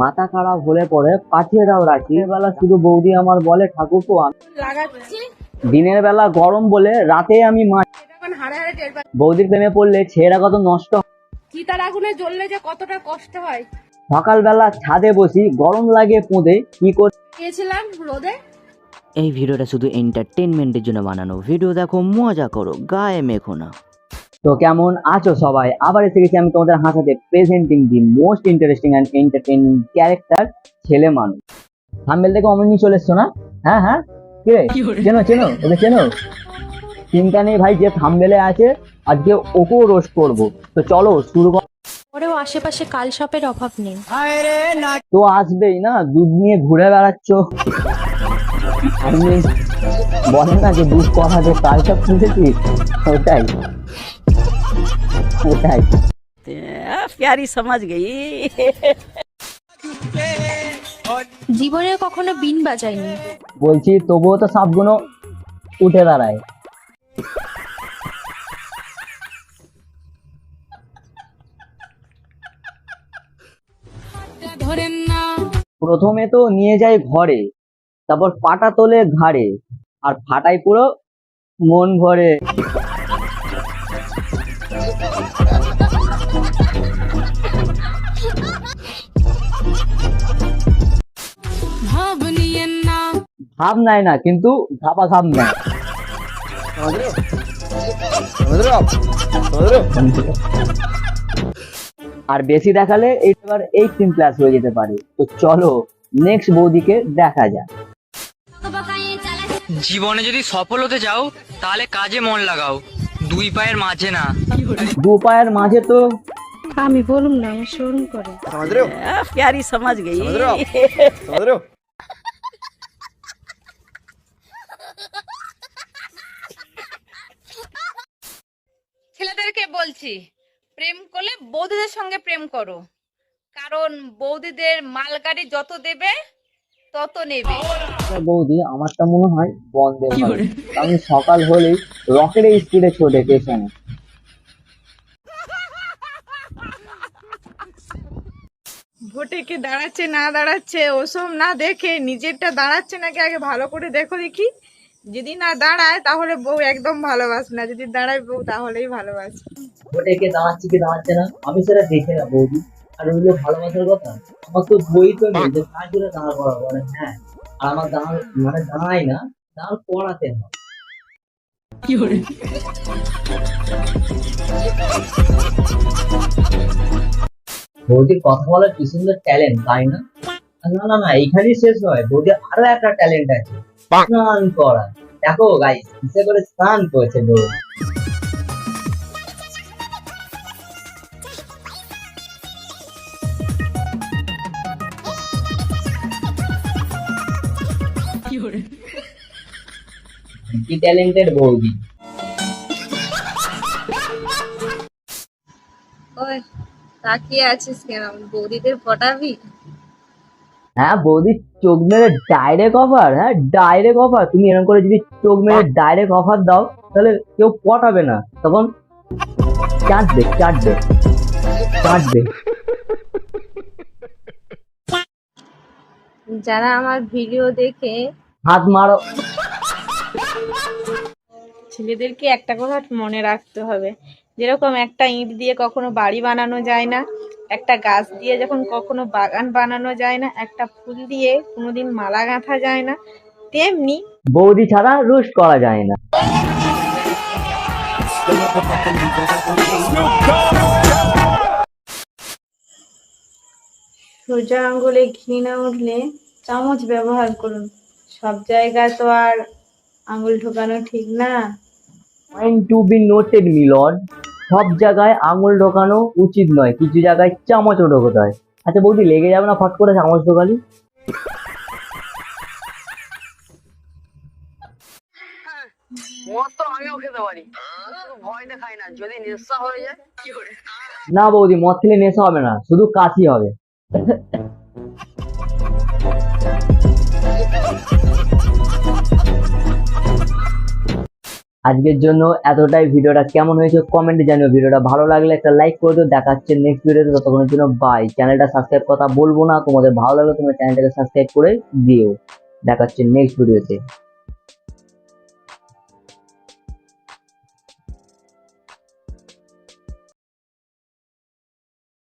মাথা খারাপ হলে পরে পাঠিয়ে দাও রাখি। বেলা শুধু বৌদি আমার বলে ঠাকুরপো আমি লাগাচ্ছি। দিনের বেলা গরম বলে রাতে আমি বৌদির প্রেমে পড়লে ছেলেরা কত নষ্ট। চিতার আগুনে জ্বললে যে কতটা কষ্ট হয়। সকালবেলা ছাদে বসি গরম লাগে পুঁদে কি করে রোদে। এই ভিডিওটা শুধু এন্টারটেনমেন্টের জন্য বানানো। ভিডিও দেখো মজা করো গায়ে মেখো না। তো কেমন আছো সবাই? আবার এসে গেছি আমি তোমাদের হাসাতে presenting the most interesting and entertaining character ছেলে মানুষ। থাম্বেল থেকে অমনি চলে এসছো না? হ্যাঁ হ্যাঁ? কে চেনো চেনো ওকে চেনো? চিন্তা নেই ভাই যে থাম্বেলে আছে আজকে ওকেও রোস্ট করব। তো চলো শুরু কর। আশেপাশে কাল সাপের অভাব নেই। তো আসবেই না দুধ নিয়ে ঘুরে বেড়াচ্ছ। আমি বলে না যে দুধ কথা যে কাল সব শুনেছি ওটাই। প্যারি সমাজ গেই জীবনে কখনো বিন বাজাইনি। বলছি তবুও তো সাপগুলো উঠে দাঁড়ায়। প্রথমে তো নিয়ে যায় ঘরে তারপর পাটা তোলে ঘাড়ে আর ফাটায় পুরো মন ভরে। ভাব নেয় না কিন্তু ধাপা ঘাপ নেয় আর বেশি দেখালে এইবার এইটিন প্লাস হয়ে যেতে পারে তো চলো নেক্সট বৌদিকে দেখা যাক জীবনে যদি সফল হতে চাও তাহলে কাজে মন লাগাও দুই পায়ের মাঝে না দু পায়ের মাঝে তো আমি বলুন না আমার শোরুম করে प्यारी समझ गई ছেলেদেরকে বলছি প্রেম করলে বৌদিদের সঙ্গে প্রেম করো। কারণ বৌদিদের মালগাড়ি যত দেবে তত নেবে। বৌদি আমারটা মনে হয় বন্ধের হবে আমি সকাল হলেই রকেটের স্পিডে ছোটে পেছনে ভোটে কে দাঁড়াচ্ছে না দাঁড়াচ্ছে ওসব না দেখে নিজেরটা দাঁড়াচ্ছে নাকি আগে ভালো করে দেখো দেখি। যদি না দাঁড়ায়, তাহলে বউ একদম ভালোবাসে না। যদি দাঁড়ায় বউ, তাহলেই ভালোবাসে। ওটা কে দাঁড়াচ্ছে কি দাঁড়াচ্ছে না? আমি সেটা দেখে না, বৌদি। আর ওইগুলো ভালোবাসার কথা? আমার তো বই তো নেই যে কাজ করে দাঁড়া করা বলে হ্যাঁ আর আমার দাঁড়া মানে দাঁড়াই না, দাঁড় পড়াতে হয়। বৌদির কথা বলার কি সুন্দর ট্যালেন্ট তাই না? না না না, এইখানেই শেষ নয়। বৌদির আরও একটা ট্যালেন্ট আছে। স্নান করা দেখো গাইস কিসে করে স্নান করেছে বৌদি কি ট্যালেন্টেড বৌদি। ওই, তাকিয়ে আছিস কেন? বৌদিদের পটাবি? হ্যাঁ বৌদি চোখ মেরে ডাইরেক্ট অফার হ্যাঁ ডাইরেক্ট অফার তুমি এরকম করে যদি চোখ মেরে ডাইরেক্ট অফার দাও তাহলে কেউ পটাবে না। তখন চাটবে চাটবে চাটবে। যারা আমার ভিডিও দেখে হাত মারো। ছেলেদেরকে একটা কথা মনে রাখতে হবে যেরকম একটা ইট দিয়ে কখনো বাড়ি বানানো যায় না একটা গাছ দিয়ে যখন কখনো বাগান বানানো যায় না একটা ফুল দিয়ে কোনোদিন মালা গাঁথা যায় না তেমনি বৌদি ছাড়া রোস্ট করা যায় না। সোজা আঙ্গুলে ঘি না উঠলে চামচ ব্যবহার করুন। সব জায়গায় তো আর আঙ্গুল ঢোকানো ঠিক না। Point to be noted Milan সব জায়গায় আঙুল ঢোকানো উচিত নয় কিছু জায়গায় চামচও ঢোকাতে হয়। আচ্ছা বৌদি লেগে যাবে না ফট করে চামচ ঢোকালি? মদ তো আমিও খেতে পারি। শুধু ভয় না যদি নেশা হয়ে যায়। না বৌদি মদ খেলে নেশা হবে না শুধু কাশি হবে। আজকের জন্য এতটাই। ভিডিওটা কেমন হয়েছে কমেন্টে জানিও। ভিডিওটা ভালো লাগলে একটা লাইক করে দিও। দেখা হচ্ছে নেক্সট ভিডিওতে ততক্ষণের জন্য বাই চ্যানেলটা সাবস্ক্রাইব কথা বলব না। তোমাদের ভালো লাগলে তোমরা চ্যানেলটাকে সাবস্ক্রাইব করে দিও। দেখা হচ্ছে নেক্সট ভিডিওতে